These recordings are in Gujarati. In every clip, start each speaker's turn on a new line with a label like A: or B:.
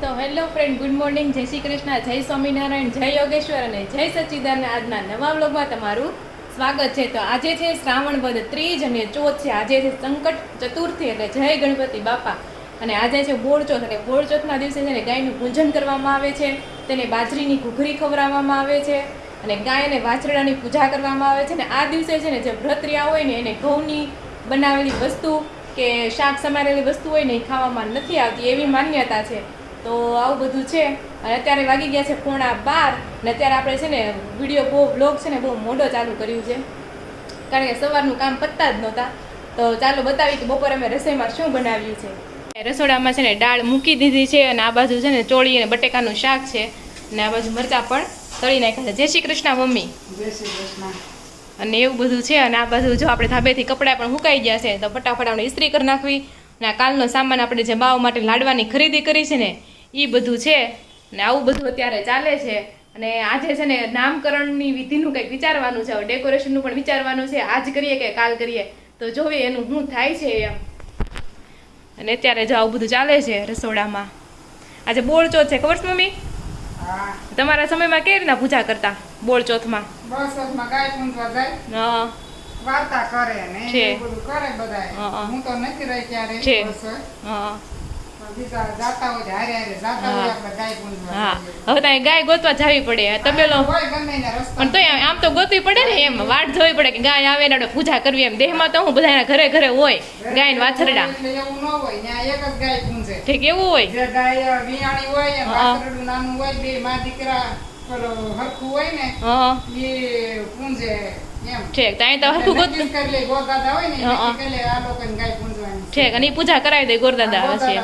A: તો હેલો ફ્રેન્ડ ગુડ મોર્નિંગ જય શ્રી કૃષ્ણ, જય સ્વામિનારાયણ, જય યોગેશ્વર અને જય સચ્ચિદાનંદ. આજના નવા વ્લોગમાં તમારું સ્વાગત છે. તો આજે છે શ્રાવણ વધ ત્રીજ અને ચોથ છે. આજે છે સંકટ ચતુર્થી એટલે જય ગણપતિ બાપા. અને આજે છે બોળચોથ એટલે બોળચોથના દિવસે છે ને ગાયનું પૂજન કરવામાં આવે છે. તેને બાજરીની ઘૂઘરી ખવડાવવામાં આવે છે અને ગાય અને વાછરડાની પૂજા કરવામાં આવે છે. અને આ દિવસે છે ને જે વ્રત રહ્યા હોય ને એને ઘઉંની બનાવેલી વસ્તુ કે શાક સમારેલી વસ્તુ હોય ને એ ખાવામાં નથી આવતી એવી માન્યતા છે. તો આવું બધું છે. અને અત્યારે વાગી ગયા છે પોણા બાર ને અત્યારે આપણે છે ને વીડિયો બહુ બ્લોગ છે ને બહુ મોડો ચાલુ કર્યું છે. કારણ કે સવારનું કામ પતતા જ નહોતા. તો ચાલો બતાવી કે બપોરે અમે રસોઈમાં શું બનાવ્યું છે. રસોડામાં છે ને દાળ મૂકી દીધી છે અને આ બાજુ છે ને ચોળી અને બટેકાનું શાક છે. અને આ બાજુ મરચાં પણ તળી નાખ્યા છે. જય શ્રી કૃષ્ણ મમ્મી.
B: જય શ્રી કૃષ્ણ.
A: અને એવું બધું છે અને આ બાજુ જો આપણે ધાબેથી કપડાં પણ સુકાઈ ગયા છે તો ફટાફટ આપણે ઇસ્ત્રી કરી નાખવી. અને આ કાલનો સામાન આપણે જે બાવ માટે લાડવાની ખરીદી કરી છે ને એ બધું છે ને આવું બધું અત્યારે ચાલે છે. અને આજે છે ને નામકરણની વિધિનું કંઈક વિચારવાનું છે હવે ડેકોરેશનનું પણ વિચારવાનું છે. આજ કરીએ કે કાલ કરીએ? તો જોઈએ એનું શું થાય છે એમ. અને અત્યારે જો આવું બધું ચાલે છે રસોડામાં. આજે બોળચોથ છે ખબર છે મમ્મી?
B: હા.
A: તમારા સમયમાં કેવી રીતના પૂજા કરતા બોળચોથમાં
B: વાર્તા કરે ને બધું કરે બધા
A: હું
B: તો નથી રહી ક્યારે
A: હા. હવે તમે ગાય ગોતવા જવી પડે. તબેલો પણ તો આમ તો ગોતવી પડે ને એમ. વાટ જોવી પડે કે ગાય આવે ને પૂજા કરવી એમ. દેહમાં તો હું બધાના ઘરે ઘરે હોય ગાય ને વાછરડા ઠીક એવું હોય.
B: નાનું હોય બે માં દીકરા હરખું હોય ને
A: હા.
B: એ પૂંજે એમ
A: ઠીક ત્યાં તો હરખું ગોત. ઠીક અને પૂજા કરાવી દે ગોરદાદા હશે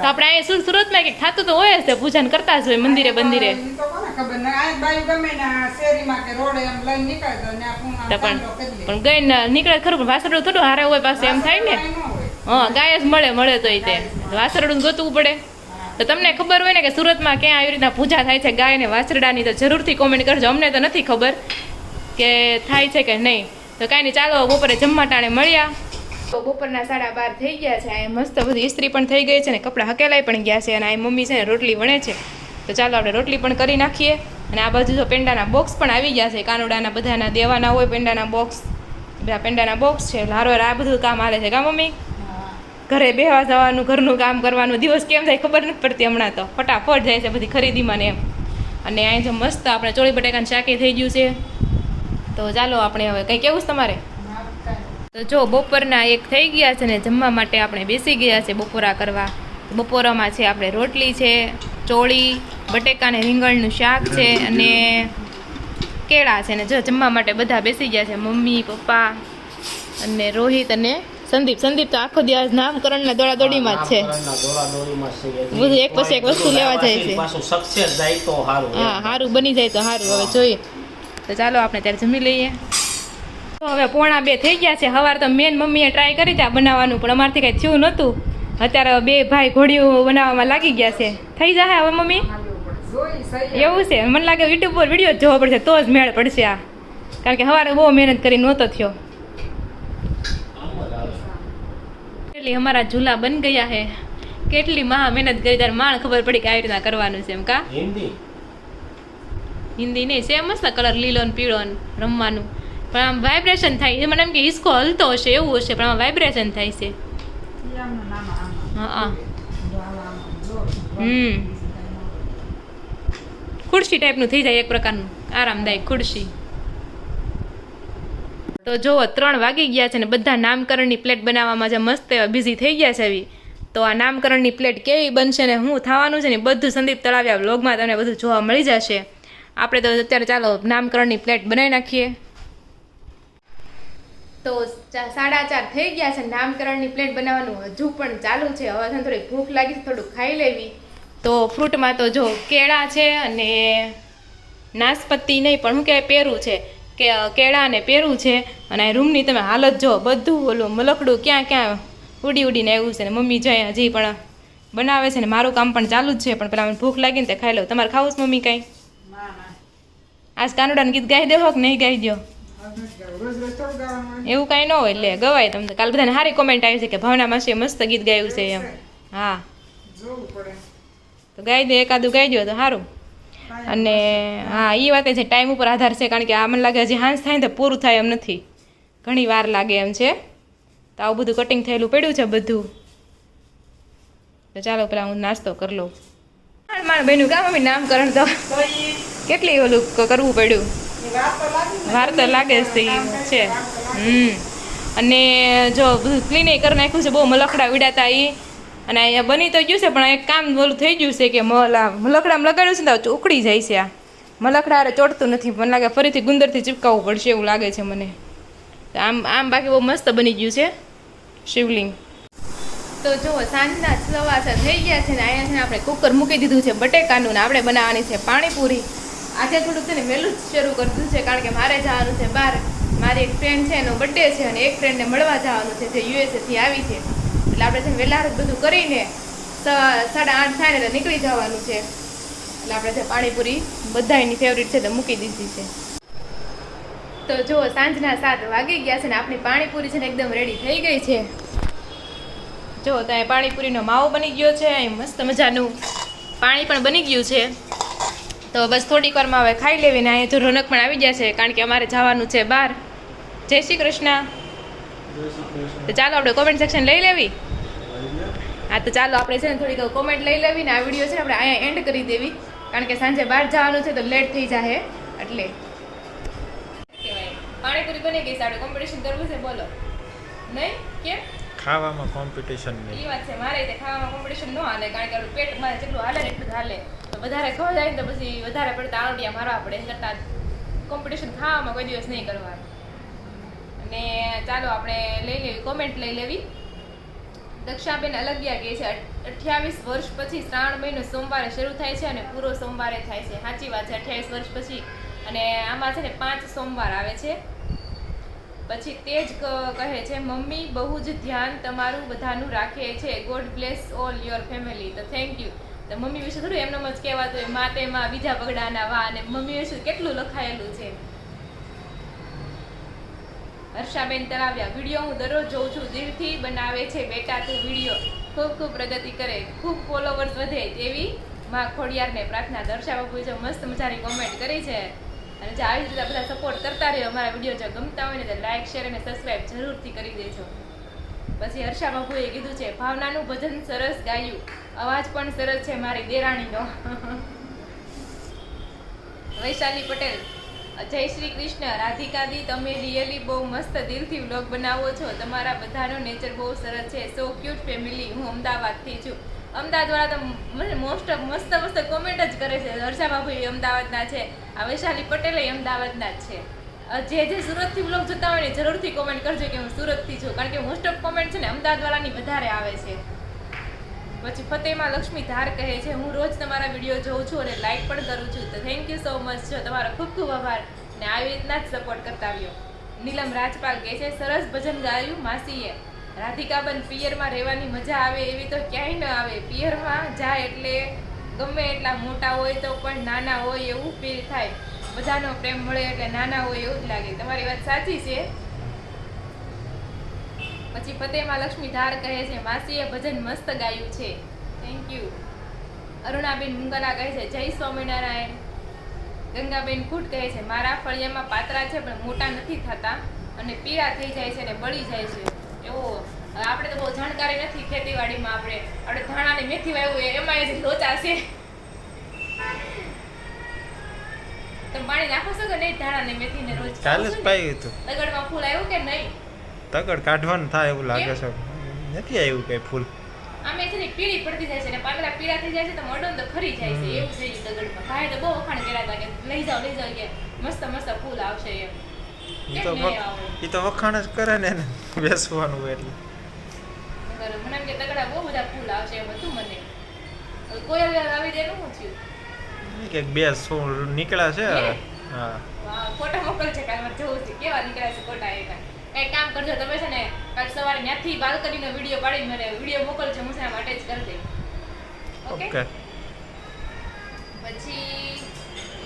A: તો આપણે અહીંયા સુરતમાં કંઈક થતું તો હોય જ પૂજા કરતા જ હોય મંદિરે મંદિરે પણ ગઈ ને નીકળે ખરું પણ વાસરડું થોડું હારે હોય પાસે એમ થાય ને. હા ગાય જ મળે મળે તો તે. વાસરડું ગોતવું પડે. તો તમને ખબર હોય ને કે સુરતમાં ક્યાં આવી રીતના પૂજા થાય છે ગાય ને વાસરડાની તો જરૂરથી કોમેન્ટ કરજો અમને તો નથી ખબર. કે થાય છે કે નહીં. તો કાંઈ નહીં, ચાલો, બપોરે જમવા ટાણે મળ્યા. તો બપોરના સાડા બાર થઈ ગયા છે આ મસ્ત બધી ઇસ્ત્રી પણ થઈ ગઈ છે ને કપડાં હકેલાઈ પણ ગયા છે અને આ મમ્મી છે ને રોટલી વણે છે. તો ચાલો, આપણે રોટલી પણ કરી નાખીએ. અને આ બાજુ જો પેંડાના બોક્સ પણ આવી ગયા છે, કાનુડાના બધાના, દેવાના હોય પેંડાના બોક્સ. બધા પેંડાના બોક્સ છે હારો, આ બધું કામ હાલે છે, કા મમ્મી? ઘરે બેહવા જવાનું, ઘરનું કામ કરવાનું, દિવસ કેમ થાય ખબર નથી પડતી હમણાં તો. ફટાફટ જાય છે બધી ખરીદીમાં ને એમ. અને અહીં જો મસ્ત આપણે ચોળી બટેકાનું શાકે થઈ ગયું છે. તો ચાલો આપણે હવે કંઈ કેવું છે તમારે? તો જો બપોરના એક થઈ ગયા છે ને જમવા માટે આપણે બેસી ગયા છે બપોરા કરવા. બપોરામાં છે આપણે રોટલી છે ચોળી બટેકા ને રીંગણનું શાક છે અને કેળા છે ને. જો જમવા માટે બધા બેસી ગયા છે મમ્મી પપ્પા અને રોહિત અને સંદીપ. સંદીપ તો આખો દિવસ નામકરણના દોડાદોડીમાં જ છે. બધું એક પછી એક વસ્તુ લેવા જાય છે. હા સારું બની જાય તો સારું. હવે જોઈએ. તો ચાલો આપણે ત્યારે જમી લઈએ. તો હવે પોણા બે થઈ ગયા છે. સવાર તો મેન મમ્મીએ ટ્રાય કરી ત્યાં બનાવવાનું, પણ અમારથી કાંઈ થયું નહોતું. અત્યારે બે ભાઈ ઘોડીઓ બનાવવામાં લાગી ગયા છે. થઈ જાય હવે મમ્મી? એવું છે. મને લાગે યુટ્યુબ પર વીડિયો જોવો પડશે, તો જ મેળ પડશે આ. કારણ કે સવારે બહુ મહેનત કરી નહોતો થયો. એટલે અમારા ઝૂલા બન ગયા છે કેટલી મહા મહેનત કરી ત્યારે માણ ખબર પડી કે આવી રીતના કરવાનું છે એમ કા?
C: હિન્દી
A: નહીં સેમ મસ્ત કલર લીલો ને પીળો રમવાનું. પણ આમ વાઇબ્રેશન થાય. એ મને એમ કે હિસ્કો હલતો હશે, એવું હશે, પણ આમાં વાઇબ્રેશન થાય છે. હમ. ખુરશી ટાઈપનું થઈ જાય એક પ્રકારનું. આરામદાયક ખુરશી. તો જુઓ ત્રણ વાગી ગયા છે ને બધા નામકરણની પ્લેટ બનાવવામાં જે મસ્ત બિઝી થઈ ગયા છે એવી. તો આ નામકરણની પ્લેટ કેવી બનશે ને હું થવાનું છે ને બધું સંદીપ તળાવ્યા બ્લોગમાં તમને બધું જોવા મળી જશે. આપણે તો અત્યારે ચાલો નામકરણની પ્લેટ બનાવી નાખીએ. તો સાડા ચાર થઈ ગયા છે, નામકરણની પ્લેટ બનાવવાનું હજુ પણ ચાલુ છે. હવે થોડી ભૂખ લાગી છે, થોડુંક ખાઈ લેવી. તો ફ્રૂટમાં તો જો કેળા છે અને નાસપત્તી નહીં, પણ હું કહેવાય પેરું છે. કે કેળા અને પેરું છે. અને રૂમની તમે હાલત જો બધું ઓલું મલકડું ક્યાં ક્યાં ઉડી ઉડીને આવ્યું છે ને મમ્મી જાય હજી પણ બનાવે છે ને મારું કામ પણ ચાલુ જ છે, પણ પેલા મને ભૂખ લાગીને તે ખાઈ લઉં. તમારે ખાવું છે મમ્મી કાંઈ? આજ કાનુડાનું ગીત ગાઈ દેવો કે નહીં ગાઈ દો. એવું કાંઈ ન હોય એટલે ગવાય તમને. કાલ બધાને સારી કોમેન્ટ આવી છે કે ભાવના માસીએ મસ્ત ગીત ગાયું છે એમ. હા. તો ગાઈ દે, એકાદું ગાઈ દો તો સારું અને, હા એ વાતે છે ટાઈમ ઉપર આધાર છે, કારણ કે આ મને લાગે હજી હાંસ થાય તો પૂરું થાય એમ નથી. ઘણી વાર લાગે એમ છે. તો આવું બધું કટિંગ થયેલું પડ્યું છે બધું. તો ચાલો પેલા હું નાસ્તો કરી લઉં. મારા માણ કામ અમે નામકરણ તો. કેટલી ઓલું કરવું પડ્યું?
B: વાર તો લાગી
A: છે છે. હમ. અને જો બધું ક્લીન કરી નાખ્યું છે, બહુ મલખડા વિડાતા એ અને અહીંયા બની તો ગયું છે, પણ એક કામ ઓલું થઈ ગયું છે કે મલા મલખડામાં લગાડ્યું છે ને તો ઉકળી જાય છે આ. મલખડા અરે ચોટતું નથી, મને લાગે ફરીથી ગુંદરથી ચીપકાવવું પડશે એવું લાગે છે મને. આમ આમ બાકી બહુ મસ્ત બની ગયું છે, શિવલિંગ. તો જુઓ સાંજના સવાસા થઈ ગયા છે ને, અહીંયા છે આપણે કુકર મૂકી દીધું છે, બટેકાનું ને આપણે બનાવવાની છે પાણીપુરી. આજે થોડુંક છે ને વહેલું જ શરૂ કરી છે, કારણ કે મારે જવાનું છે બહાર. મારી એક ફ્રેન્ડ છે, એનો બર્થડે છે અને એક ફ્રેન્ડને મળવા જવાનું છે, જે યુએસએથી આવી છે. એટલે આપણે છે ને વહેલા જ બધું કરીને સાડા આઠ થાય ને એટલે નીકળી જવાનું છે. એટલે આપણે છે પાણીપુરી બધાની ફેવરિટ છે તો મૂકી દીધી છે. તો જુઓ સાંજના સાત વાગી ગયા છે ને આપણી પાણીપુરી છે ને એકદમ રેડી થઈ ગઈ છે. જો ત્યાં પાણીપુરીનો માવો બની ગયો છે મસ્ત મજાનું પાણી પણ બની ગયું છે. તો બસ થોડીક વારમાં હવે ખાઈ લેવી ને અહીંયા તો રોનક પણ આવી ગયા છે કારણ કે અમારે જવાનું છે બહાર. જય શ્રી કૃષ્ણ. તો ચાલો આપણે કોમેન્ટ સેક્શન લઈ લેવી. હા તો ચાલો આપણે છે ને થોડીક કોમેન્ટ લઈ લેવી ને આ વીડિયો છે આપણે અહીંયા એન્ડ કરી દેવી. કારણ કે સાંજે બહાર જવાનું છે તો લેટ થઈ જાય એટલે. પાણીપુરી બની ગઈ છે કોમ્પિટિશન કરવું છે બોલો. નહીં? કેમ?
D: ખાવામાં કોમ્પિટિશન નહીં.
A: એ વાત છે મારે તે ખાવામાં કોમ્પિટિશન ન હાલે કારણ કે પેટ મારે જેટલું હાલે એટલું જ હાલે. વધારે ખવા જાય તો પછી વધારે પડતા આરોડિયા મારવા પડે કરતા કોમ્પિટિશન ખાવામાં કોઈ દિવસ નહીં કરવાનું. અને ચાલો આપણે લઈ લેવી કોમેન્ટ લઈ લેવી. દક્ષાબેન અલગિયા કહે છે અઠ્યાવીસ વર્ષ પછી શ્રાવણ મહિનો સોમવારે શરૂ થાય છે અને પૂરો સોમવારે થાય છે. સાચી વાત છે, અઠ્યાવીસ વર્ષ પછી. અને આમાં છે ને પાંચ સોમવાર આવે છે. પછી તે જ કહે છે, મમ્મી, બહુ જ ધ્યાન તમારું બધાનું રાખે છે. God bless all your family તો થેન્ક યુ મમ્મી વિશે થોડું એમનેમ જ કહેવાતું હોય માતે માં બીજા પગડાના વા. અને મમ્મી વિશે કેટલું લખાયેલું છે. હર્ષાબેન તરાવ્યા, વીડિયો હું દરરોજ જોઉં છું, દિલથી બનાવે છે બેટા તું વીડિયો. ખૂબ ખૂબ પ્રગતિ કરે, ખૂબ ફોલોવર્સ વધે તેવી માં ખોડિયારને પ્રાર્થના દર્શા બાબુએ જો મસ્ત મજાની કોમેન્ટ કરી છે. અને જે આવી રીતે બધા સપોર્ટ કરતા રહ્યો, અમારા વીડિયો જો ગમતા હોય ને તો લાઇક શેર અને સબસ્ક્રાઈબ જરૂરથી કરી દેજો. પછી હર્ષા બાબુએ કીધું છે, ભાવનાનું ભજન સરસ ગાયું. અવાજ પણ સરસ છે મારી દેરાણીનો. વૈશાલી પટેલ, જય શ્રી કૃષ્ણ. રાધિકાદી તમે રિયલી બહુ મસ્ત દિલથી વ્લોગ બનાવો છો. તમારા બધાનો નેચર બહુ સરસ છે. So cute family. હું અમદાવાદથી છું. અમદાવાદ વાળા તો મોસ્ટ ઓફ મસ્ત મસ્ત કોમેન્ટ જ કરે છે. હર્ષા બાબુ એ અમદાવાદના છે. આ વૈશાલી પટેલ એ અમદાવાદના જ છે. જે જે સુરતથી બ્લોગ જોતા હોય ને જરૂરથી કોમેન્ટ કરજો કે હું સુરતથી છું. કારણ કે મોસ્ટ ઓફ કોમેન્ટ છે ને અમદાવાદ વાળાની વધારે આવે છે. પછી ફતેમાં લક્ષ્મી ધાર કહે છે, હું રોજ તમારા વીડિયો જોઉં છું અને લાઈક પણ કરું છું. તો થેન્ક યુ સો મચ જો તમારો ખૂબ ખૂબ આભાર. ને આવી રીતના જ સપોર્ટ કરતા આવ્યો નીલમ રાજપાલ કહે છે, સરસ ભજન ગાયું માસીએ. રાધિકાબન પિયરમાં રહેવાની મજા આવે એવી તો ક્યાંય ન આવે. પિયરમાં જાય એટલે ગમે એટલા મોટા હોય તો પણ નાના હોય એવું ફીલ થાય. બધાનો પ્રેમ મળે એટલે નાના હોય એવું જ લાગે. તમારી વાત સાચી છે. પછી ફતેમાં લક્ષ્મી ધાર કહે છે, માસીએ ભજન મસ્ત ગાયું છે. થેન્ક યુ અરુણાબેન મુંગલા કહે છે, જય સ્વામિનારાયણ. ગંગાબેન ખૂટ કહે છે, મારા ફળિયામાં પાતરા છે, પણ મોટા નથી થતા અને પીળા થઈ જાય છે અને બળી જાય છે. એવો આપણે તો બહુ જાણકારી નથી ખેતીવાડીમાં આપણે. આપણે ધાણા ને મેથી વાવ્યું એમાં જ લોચા છે. તમે પાણી નાખો છો કે નહીં? ધાણા ને મેથી ને રોજ
D: કાલે જ પાયું હતું.
A: તગડમાં ફૂલ આવ્યું કે નહીં?
D: તગડ કાઢવાનું થાય એવું લાગે છે. નથી આવ્યું કઈ ફૂલ.
A: આમે છે ને પીળી પડતી જાય છે ને પાંદડા પીળા થઈ જાય છે તો મડો તો ખરી જાય છે. એવું થઈ ગયું દગડમાં ભાઈ તો બહુ વખાણ કર્યા હતા કે લઈ જાઓ લઈ જાઓ કે મસ્ત મસ્ત ફૂલ આવશે એમ?
D: એ તો વખાણ જ કરે ને એને બેસવાનું હોય એટલે
A: મને એમ કે તગડા બહુ બધા ફૂલ આવશે એમ હતું મને. કોયલ આવી દે શું થયું?
D: કે બે સો નીકળ્યા છે હા?
A: ફોટા મોકલજે કાલ મારે જવું છે. કેવા નીકળ્યા છે ફોટા એ કાંઈ કામ કરજો તમે છે ને કાલ સવારે ત્યાંથી બાલ્કનીનો વીડિયો પાડી મને વીડિયો મોકલજો હું આમ અટેચ કરી દઈ ઓકે? પછી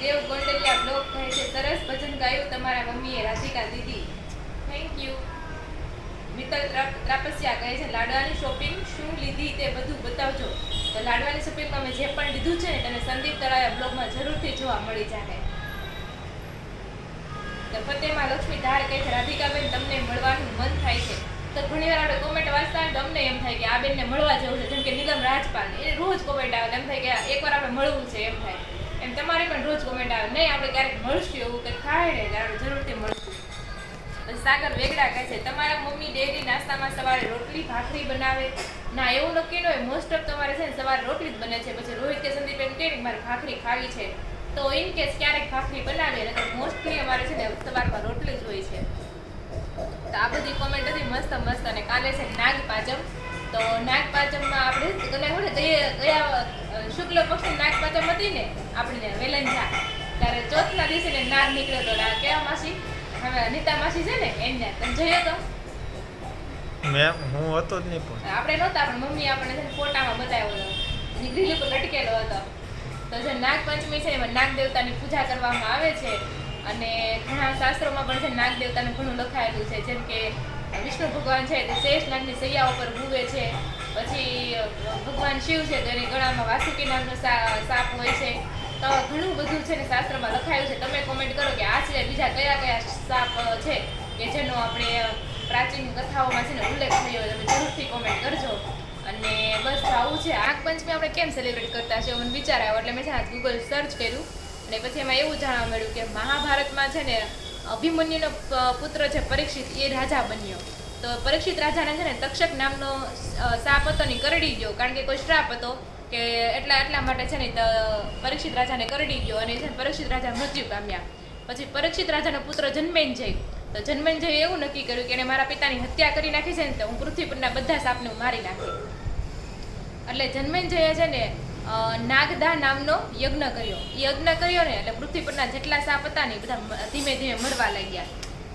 A: દેવ ગોંડલિયા બ્લોગ કહે છે સરસ ભજન ગાયું તમારા મમ્મીએ રાધિકા દીદી થેન્ક યુ મિત્તલ ત્રાપ- ત્રાપસિયા કહે છે લાડવાની શોપિંગ શું લીધી તે બધું બતાવજો. તો લાડવાની શોપિંગમાં મેં જે પણ લીધું તને સંદીપ તળાયા બ્લોગમાં જરૂરથી જોવા મળી જશે તો ફતેમાં લક્ષ્મી ધાર કહે છે, રાધિકાબેન, તમને મળવાનું મન થાય છે. તો ઘણી વાર આપણે કોમેન્ટ વાંચતા હોય તો અમને એમ થાય કે આ બેનને મળવા જવું છે, જેમ કે નીલમ રાજપાલ એ રોજ કોમેન્ટ આવે એમ થાય કે એકવાર આપણે મળવું છે, એમ થાય. એમ તમારી પણ રોજ કોમેન્ટ આવે. નહીં, આપણે ક્યારેક મળશું એવું કંઈક થાય ને જરૂરથી મળશું. સાગર વેગડા કહે છે, તમારા મમ્મી ડેલી નાસ્તામાં સવારે રોટલી, ભાખરી બનાવે. ના, એવું નક્કી ન હોય. મોસ્ટ ઓફ તમારે છે ને સવારે રોટલી જ બને છે. પછી રોહિત કે સંદીપ એમ કે મારે ભાખરી ખાવી છે. તો ઇન કેસ ક્યારેક ભાખરી બનાવીએ ને તો મોસ્ટલી અમારે છે ને સવારમાં રોટલી જ હોય છે. તો આ બધી કોમેન્ટ હતી. મસ્ત મસ્ત. અને કાલે છે નાગ પાંચમ. તો નાગ પાંચમમાં આપણે કદાચ હોય ને ગયા શુક્લ પક્ષની નાગ પાંચમ હતી ને, આપણે વેલંજા. ત્યારે ચોથના દિવસે નાગ નીકળ્યો હતો. કેવા માસી? હવે અનિતા માસી છે ને એમને તમે જોયો તો?
D: મેં હું હતો જ નહીં પણ.
A: આપણે નહોતા પણ મમ્મી આપણે છે ફોટામાં બતાવ્યો હતો. એની ગ્રીલ ઉપર લટકેલો હતો. તો જે નાગપંચમી છે એમાં નાગ દેવતાની પૂજા કરવામાં આવે છે. અને ઘણા શાસ્ત્રોમાં પણ છે નાગ દેવતાનું ઘણું લખાયેલું છે. જેમ કે વિષ્ણુ ભગવાન છે તે શેષ નાગની સૈયા ઉપર ભૂવે છે. પછી ભગવાન શિવ છે તો એની ગળામાં વાસુકી નાગનો સાપ હોય છે. તો ઘણું બધું છે ને શાસ્ત્રમાં લખાયું છે. તમે કોમેન્ટ કરો કે આ સિવાય બીજા કયા કયા સાપ છે કે જેનો આપણે પ્રાચીન કથાઓમાં છે ને ઉલ્લેખ થયો તમે જરૂરથી કોમેન્ટ કરજો. અને બસ આવું છે. આગ પંચમી આપણે કેમ સેલિબ્રેટ કરતા છે મને વિચાર આવ્યો એટલે મેં છે ગૂગલ સર્ચ કર્યું. અને પછી એમાં એવું જાણવા મળ્યું કે મહાભારતમાં છે ને અભિમન્યુનો પુત્ર છે પરીક્ષિત, એ રાજા બન્યો. તો પરીક્ષિત રાજાને છે ને તક્ષક નામનો સાપ હતો ને કરડી ગયો. કારણ કે કોઈ શ્રાપ હતો. કે એટલા એટલા માટે છે ને પરીક્ષિત રાજાને કરડી ગયો અને છે પરીક્ષિત રાજા મૃત્યુ પામ્યા. પછી પરીક્ષિત રાજાનો પુત્ર જન્મેન્જય. તો જન્મેન્જયે એવું નક્કી કર્યું કે એને મારા પિતાની હત્યા કરી નાખી છે ને તો હું પૃથ્વી પરના બધા સાપને હું મારી નાખી. એટલે જન્મેન્જયે છે ને અ, નાગદા નામનો યજ્ઞ કર્યો. એ યજ્ઞ કર્યો ને એટલે પૃથ્વી પરના જેટલા સાપ હતા ને બધા ધીમે ધીમે મરવા લાગ્યા.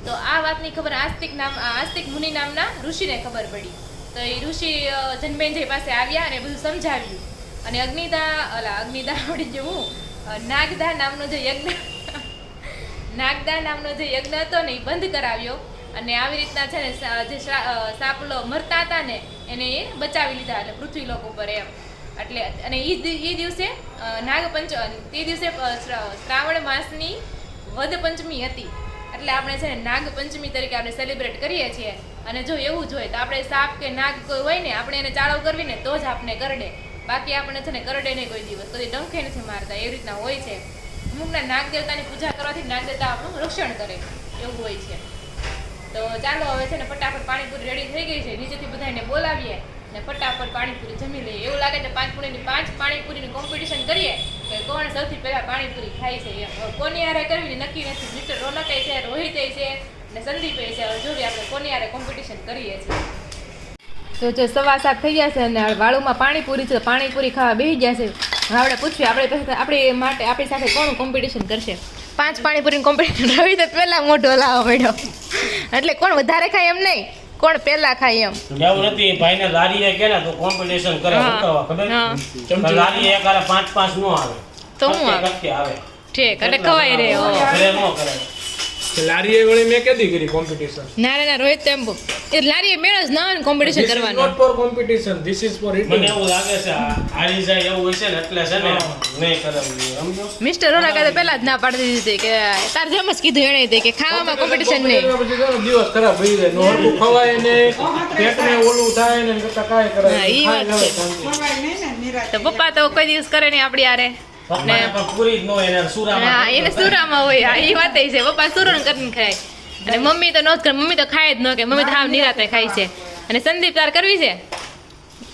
A: તો આ વાતની ખબર આસ્તિક નામ આસ્તિક મુનિ નામના ઋષિને ખબર પડી. તો એ ઋષિ જન્મેન્જય પાસે આવ્યા અને બધું સમજાવ્યું. અને અગ્નિદા, અલા, અગ્નિદા આવડી ગયું નાગદા નામનો જે યજ્ઞ નાગદા નામનો જે યજ્ઞ હતો ને એ બંધ કરાવ્યો. અને આવી રીતના છે ને જે સાપલો મરતા હતા ને એને એ બચાવી લીધા એટલે પૃથ્વી લોકો ઉપર એમ. એટલે, અને એ દિવસે નાગપંચ તે દિવસે શ્રાવણ માસની વદ પંચમી હતી. એટલે આપણે છે ને નાગપંચમી તરીકે આપણે સેલિબ્રેટ કરીએ છીએ. અને જો એવું જ હોય તો આપણે સાપ કે નાગ કોઈ હોય ને, આપણે એને ચાળો કરવી ને તો જ આપણે કરડે. બાકી આપણે છે ને કરડે નહીં કોઈ દિવસ. કદી ડંખે નથી મારતા, એવી રીતના હોય છે. અમુકના નાગ દેવતાની પૂજા કરવાથી નાગ દેવતા આપણું રક્ષણ કરે, એવું હોય છે. તો ચાલો હવે છે ને ફટાફટ પાણીપુરી રેડી થઈ ગઈ છે. નીચેથી બધાને બોલાવીએ ને ફટાફટ પાણીપુરી જમી લઈએ. એવું લાગે છે પાંચ પુરીની પાંચ પાણીપુરીની કોમ્પિટિશન કરીએ કે કોણ સૌથી પહેલાં પાણીપુરી ખાય છે? એમ. કોની હારે કરવી નક્કી નથી. મિસ્ટર રોનકે છે, રોહિતે છે ને સંદીપે છે. હવે જોઈએ આપણે કોની હારે કોમ્પિટિશન કરીએ છીએ. તો જો સવા સાત થઈ ગયા છે અને વાળુમાં પાણીપુરી છે પાણીપુરી ખાવા બેસી ગયા છે. આપણે પૂછ્યું આપણે આપણી માટે આપણી સાથે કોણ કોમ્પિટિશન કરશે? પાંચ પાણીપુરીની કોમ્પિટિશન રવિ તો પહેલા મોઢો લાવો મળ્યો એટલે કોણ વધારે ખાય એમ નહીં કોણ પહેલા ખાય એમ.
C: એવું નથી ભાઈને લારીએ કે ને તો કોમ્પિટિશન કરે કરવા ખબર? લારીએ એક પાંચ પાંચ નો આવે.
A: તો હું આવે? ઠીક એટલે ખવાય રે ઓ
C: નો કરે
E: લારીએ વળી મેં કેદી કરી કોમ્પિટિશન
A: ના ના રોહિત તેમ એ લારીએ મેળ જ ના કોમ્પિટિશન કરવાનું.
E: Not for competition this is for
C: મને એવું લાગે છે હારી જાય એવું છે ને એટલે છે ને નહીં કરાવવું સમજો?
A: મિસ્ટર રોના કાતે પહેલા જ ના પાડી દીધી કે તાર જેમ જ કીધું એણે તે કે ખાવામાં કોમ્પિટિશન નહીં.
E: દિવસ ખરાબ થઈ જાય. નો ખવાય ને પેટને ઓલું થાય ને કરતા કાંઈ કરાય
A: હા, ઈ વાત છે.
B: નિરાંતે.
A: તો પપ્પા તો કોઈ દિવસ કરે નહીં આપણી હારે.
C: પપ્પાને પણ પૂરી જ ન હોય એને સુરામાં.
A: એને સુરામાં હોય. એ વાત છે. પપ્પા સુરણ કરીને ખાય. અને મમ્મી તો ન મમ્મી તો ખાય જ ન કે મમ્મી તો હાવ નિરાતે ખાય છે. અને સંદીપ તાર કરવી છે?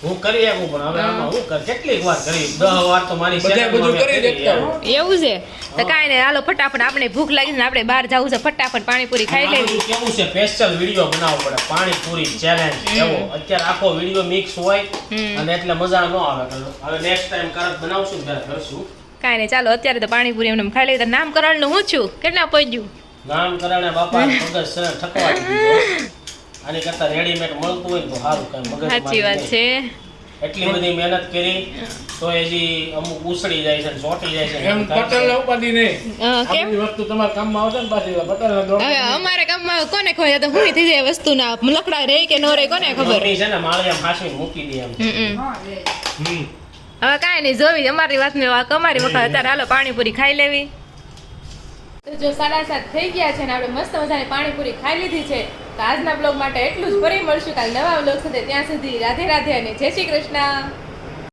C: હું કરી શકું પણ હવે આમાં હું કર? કેટલીક વાર કરી? દસ વાર તો મારી
E: બધા બધું કરી
C: કરી
E: દેતા
A: એવું છે? તો કાઈ નહીં. હાલો ફટાફટ આપણે ભૂખ લાગી ને આપણે બહાર જવું છે. ફટાફટ પાણીપુરી ખાઈ લેવી.
C: કેવું છે? સ્પેશિયલ વીડિયો બનાવવો પડે. પાણીપુરી ચેલેન્જ એવો. અત્યારે આખો વીડિયો મિક્સ હોય અને એટલે મજા ન આવે. હવે નેક્સ્ટ ટાઈમ કરક બનાવશું ત્યારે કરશું.
A: કાંઈ નહીં. ચાલો અત્યારે તો પાણીપુરી એમને ખાઈ લઈએ. નામકરણનું હું છું? કેટલા પહોંચ્યું
C: નામ કરણે બાપા મગજ આની કરતા રેડીમેડ મળતું હોય તો સારું કઈ મગજ
A: સાચી વાત છે.
C: એટલી બધી મહેનત કરી તો હજી અમુક ઉસળી જાય છે ચોટી જાય છે
E: એમ પટેલ. ઉપાધિ નહીં.
A: કેમ?
E: વસ્તુ તમારા કામમાં આવશે ને પાછી. પટેલ
A: હવે અમારે કામમાં કોને ખોય તો હું થઈ જાય વસ્તુ ના લકડા રે કે નો રે કોને ખબર?
C: છે ને માળિયા ફાંસી મૂકી દે એમ.
A: હમ. હવે કાંઈ નહીં, જોવી, અમારી વાત ને અમારી વખત અત્યારે હાલો પાણીપુરી ખાઈ લેવી. તો જો સાડા સાત થઈ ગયા છે ને આપણે મસ્ત મજાની પાણીપુરી ખાઈ લીધી છે, તો આજના બ્લોગ માટે એટલું જ ફરી મળશું કાલ નવા બ્લોગ સાથે. ત્યાં સુધી રાધે રાધે અને જય શ્રી કૃષ્ણ.